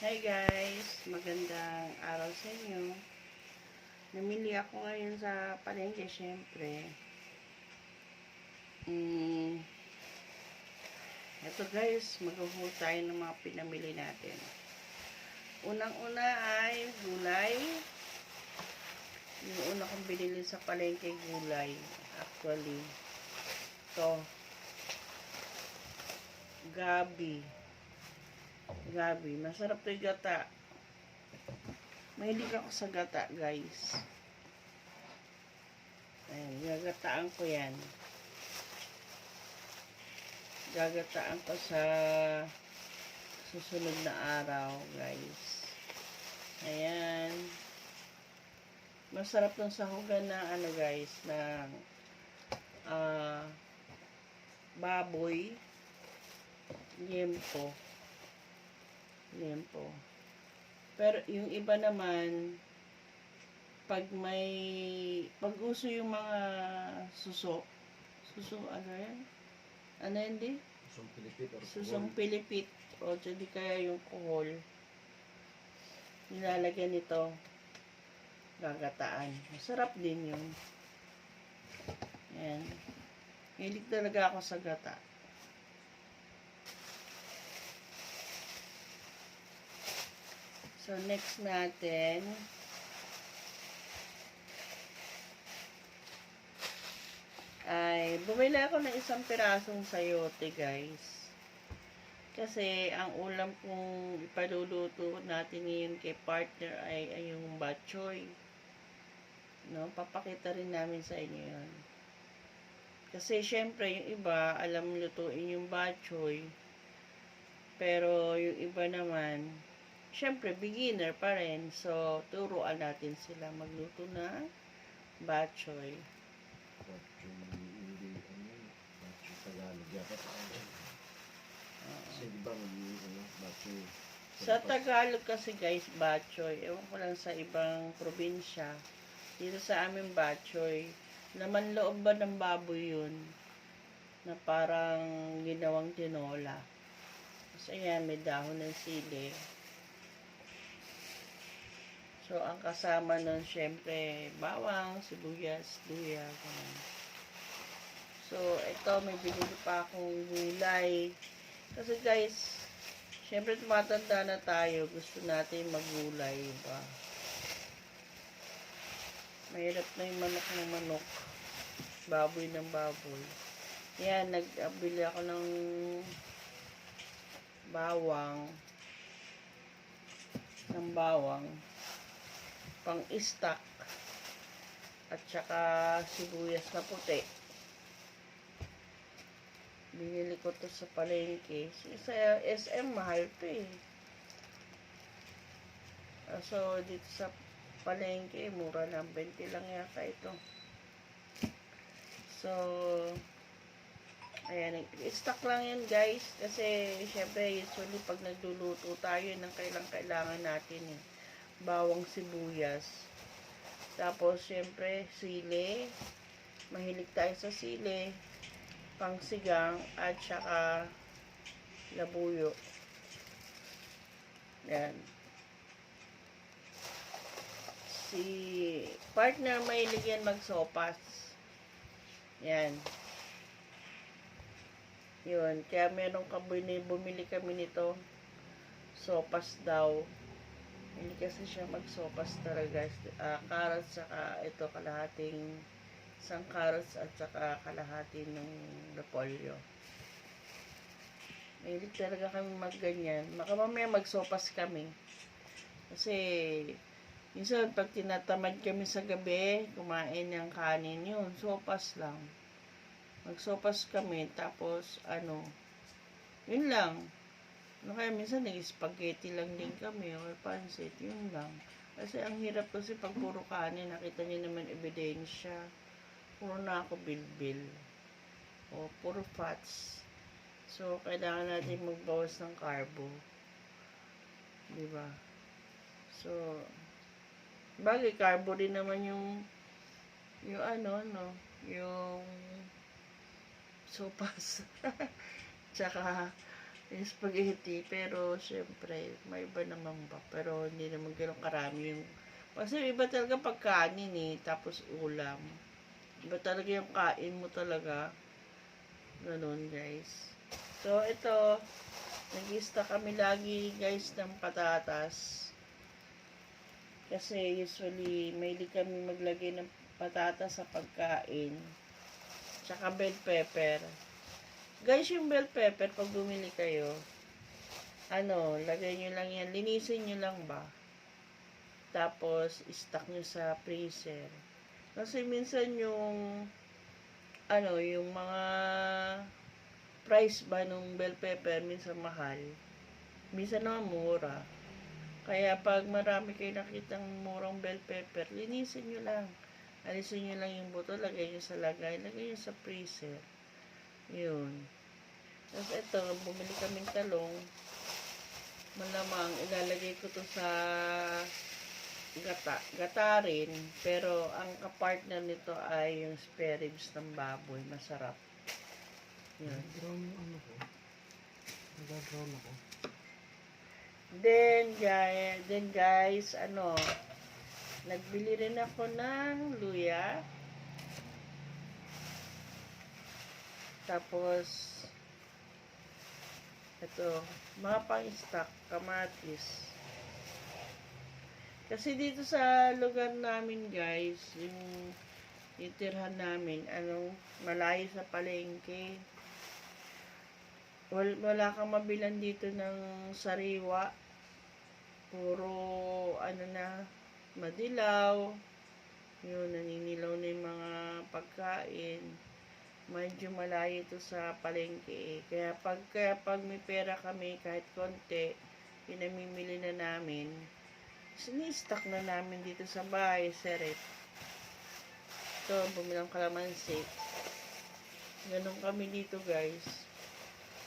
Hi guys, magandang araw sa inyo. Namili ako ngayon sa palengke, syempre. Mm, ito guys, maghuhul tayo ng mga pinamili natin. Unang-una ay gulay. Yung una kong binili sa palengke gulay. Actually, to gabi. Gabi. Masarap to yung gata. Mahilig ako sa gata, guys. Ayan, gagataan ko yan. Gagataan ko sa susunod na araw, guys. Ayan. Masarap tong sahugan na ano, guys, ng ah baboy. Yempo. Limpo. Pero yung iba naman, pag may, pag uso yung mga suso, suso, ano yan? Ano yan di? Susong Pilipit or Susong pilipit. O, di kaya yung kuhol. Nilalagyan nito. Gagataan. Masarap din yun. Yan. Hilig talaga ako sa gata. So, next natin, ay bumili ako ng isang pirasong sayote, guys. Kasi, ang ulam kong ipaluluto natin ngayon kay partner ay, ay yung bachoy. No? Papakita rin namin sa inyo yun. Kasi, syempre, yung iba, alam lutuin yung bachoy. Pero, yung iba naman, syempre, beginner pa rin. So, turuan natin sila magluto na bachoy. Batchong hindi, ano batchong Tagalog yata sa akin. Kasi di ba, may, ano, Sa Tagalog kasi guys, bachoy. Ewan ko lang sa ibang probinsya. Dito sa amin bachoy. Laman loob ba ng baboy yun? Na parang ginawang tinola. Tapos ayan, may dahon ng sili. So, ang kasama nun, syempre, bawang, sibuyas, luya, ganun. So, ito, may binili pa akong gulay. Kasi guys, syempre tumatanda na tayo, gusto natin maggulay, ba? Mahirap na yung manok ng manok. Baboy ng baboy. Yan, nagbili ako ng bawang. Ng bawang. Pang stock. At saka sibuyas na puti. Binili ko to sa palengke. Sa SM, mahal to eh. Ah, So, dito sa palengke, mura lang. 20 lang yata ito. So, ayan. Stock lang yan guys. Kasi, syempre, usually pag nagluluto tayo ng kailang kailangan natin eh. Bawang sibuyas. Tapos, syempre, sili. Mahilig tayo sa sili pangsigang at saka labuyo. Yan. Si partner mahilig yan magsopas. Yan. Yun. Kaya meron kami, bumili kami nito. Sopas daw. Hindi kasi siya magsopas talaga. Uh, carrots saka ito kalahating isang carrots at saka kalahati ng repolyo. Mahilig talaga kami magganyan. Maka mamaya magsopas kami. Kasi, minsan pag tinatamad kami sa gabi, kumain ng kanin yun, sopas lang. Magsopas kami, tapos, ano, yun lang. Ano kaya minsan nag-spaghetti lang din kami, or pansit, yun lang. Kasi ang hirap kasi pag puro kanin, nakita niyo naman ebidensya puro na ako bilbil. O, puro fats. So, kailangan natin magbawas ng carbo. Di ba? So, bagay, carbo din naman yung yung ano, no? Yung sopas. Tsaka, spaghetti. Pero, syempre, may iba naman ba. Pero, hindi naman ganun karami yung... Kasi iba talaga pagkanin eh, tapos ulam. Iba talaga yung kain mo talaga. Ganun, guys. So, ito, nag-ista kami lagi, guys, ng patatas. Kasi, usually, mahilig kami maglagay ng patatas sa pagkain. Tsaka bell pepper. Guys, yung bell pepper, pag bumili kayo, ano, lagay nyo lang yan. Linisin nyo lang ba? Tapos, stock nyo sa freezer. Kasi minsan yung, ano, yung mga price ba nung bell pepper, minsan mahal. Minsan naman mura. Kaya pag marami kayo nakitang murang bell pepper, linisin nyo lang. Alisin nyo lang yung buto, lagay nyo sa lagay, lagay nyo sa freezer. Yun. Tapos ito, bumili kaming talong. Malamang ilalagay ko to sa gata, gata rin. Pero ang kapartner nito ay yung spare ribs ng baboy. Masarap. Yun. Brown yung ano ko. Nag-brown ako. Then, guys, then guys, ano, nagbili rin ako ng luya. Tapos, ito, mga pang-stock, kamatis. Kasi dito sa lugar namin, guys, yung itirhan namin, anong, malayo sa palengke. Wal, wala kang mabilan dito ng sariwa. Puro, ano na, madilaw. Yun, naninilaw na yung mga pagkain. Medyo malayo ito sa palengke. eh. Kaya pag, kaya pag may pera kami, kahit konti, pinamimili na namin. Sini-stock na namin dito sa bahay, seret. Ito, bumilang kalamansi. Ganon kami dito, guys.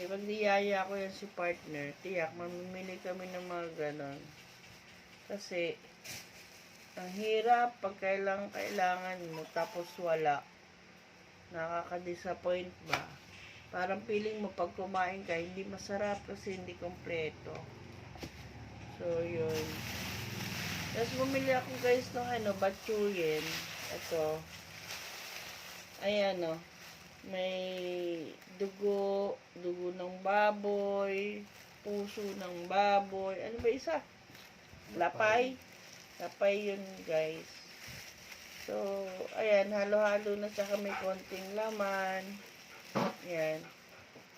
Eh, pag niyaya ko yan si partner, tiyak, mamimili kami ng mga ganon. Kasi, ang hirap pag kailangan, kailangan mo, tapos wala. Nakaka-disappoint ba? Parang feeling mo pag kumain ka, hindi masarap kasi hindi kompleto. So, yun. Tapos bumili ako guys ng ano, batsuyin. Ito. Ayan o. May dugo, dugo ng baboy, puso ng baboy. Ano ba isa? Lapay. Lapay yun guys. So, ayan, halo-halo na siya may konting laman. Ayan.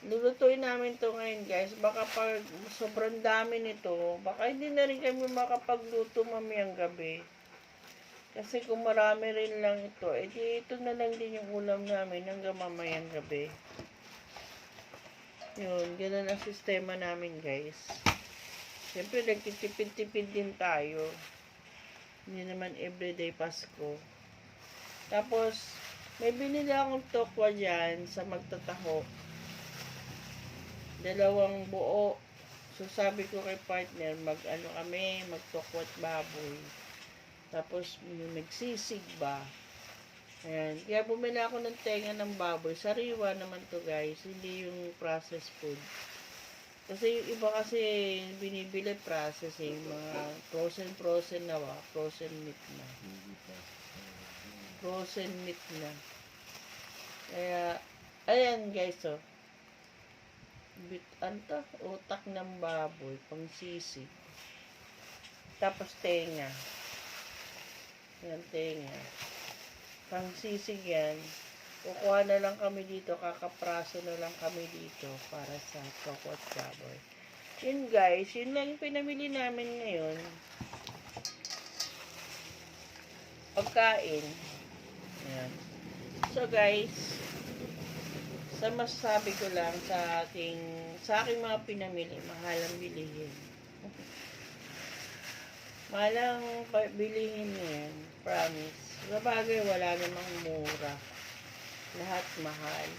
Lulutuin namin to ngayon guys. Baka pag sobrang dami nito, baka hindi na rin kami makapagluto mamayang gabi. Kasi kung marami rin lang ito, edi ito na lang din yung ulam namin hanggang mamayang gabi. Yun, ganun ang sistema namin guys. Siyempre, nagtitipid-tipid din tayo. Hindi naman everyday Pasko. Tapos, may binili akong tokwa dyan sa magtataho. Dalawang buo. So, sabi ko kay partner, mag ano kami, magtokwat baboy. Tapos, yung nagsisig ba. Ayan. Kaya bumili ako ng tenga ng baboy. Sariwa naman to guys. Hindi yung processed food. Kasi yung iba kasi binibili processed eh. Mga frozen-frozen na ba? Frozen meat na. Frozen meat na. Kaya, ayan guys oh. Bit, to? Utak ng baboy. Pang sisig. Tapos tenga. Yan, tenga. Pang sisig yan. Kukuha na lang kami dito, kakapraso na lang kami dito para sa kokot baboy. Yun guys, yun lang yung pinamili namin ngayon. Pagkain. Yan. So guys, sa masasabi ko lang sa aking sa aking mga pinamili, mahal ang bilihin. mahal ang bilihin yan, promise. Sa bagay, wala namang mura. Lahat mahal.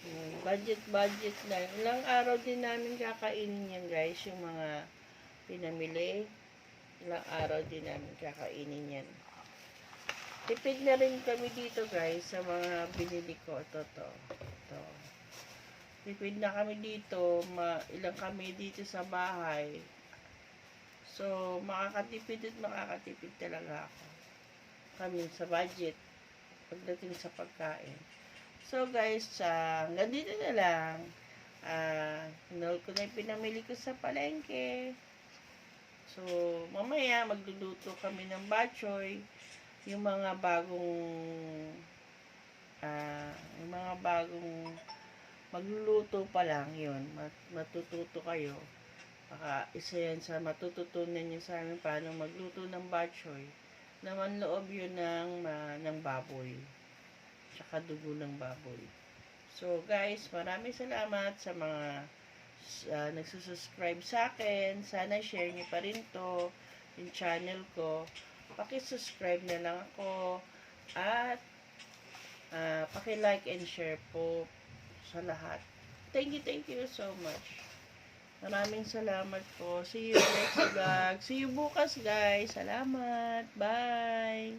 Hmm, budget, budget lang. Ilang araw din namin kakainin yan guys, yung mga pinamili. Ilang araw din namin kakainin yan. Tipid na rin kami dito guys sa mga binili ko. Ito, to. Ito. Tipid na kami dito, ma, ilang kami dito sa bahay. So, makakatipid at makakatipid talaga ako. Kami sa budget pagdating sa pagkain. So guys, uh, hanggang dito na lang. Ah, uh, ko na yung pinamili ko sa palengke. So, mamaya magluluto kami ng bachoy. Yung mga bagong ah, yung mga bagong magluluto pa lang yun. Mat- matututo kayo. Baka isa yan sa matututunan nyo sa amin paano magluto ng bachoy. Naman loob yun ng, ma- ng baboy. Tsaka dugo ng baboy. So guys, maraming salamat sa mga uh, nagsusubscribe sa akin. Sana share niyo pa rin to yung channel ko. Paki-subscribe na lang ako at uh, paki-like and share po sa lahat. Thank you, thank you so much. Maraming salamat po. See you next vlog. See you bukas, guys. Salamat. Bye.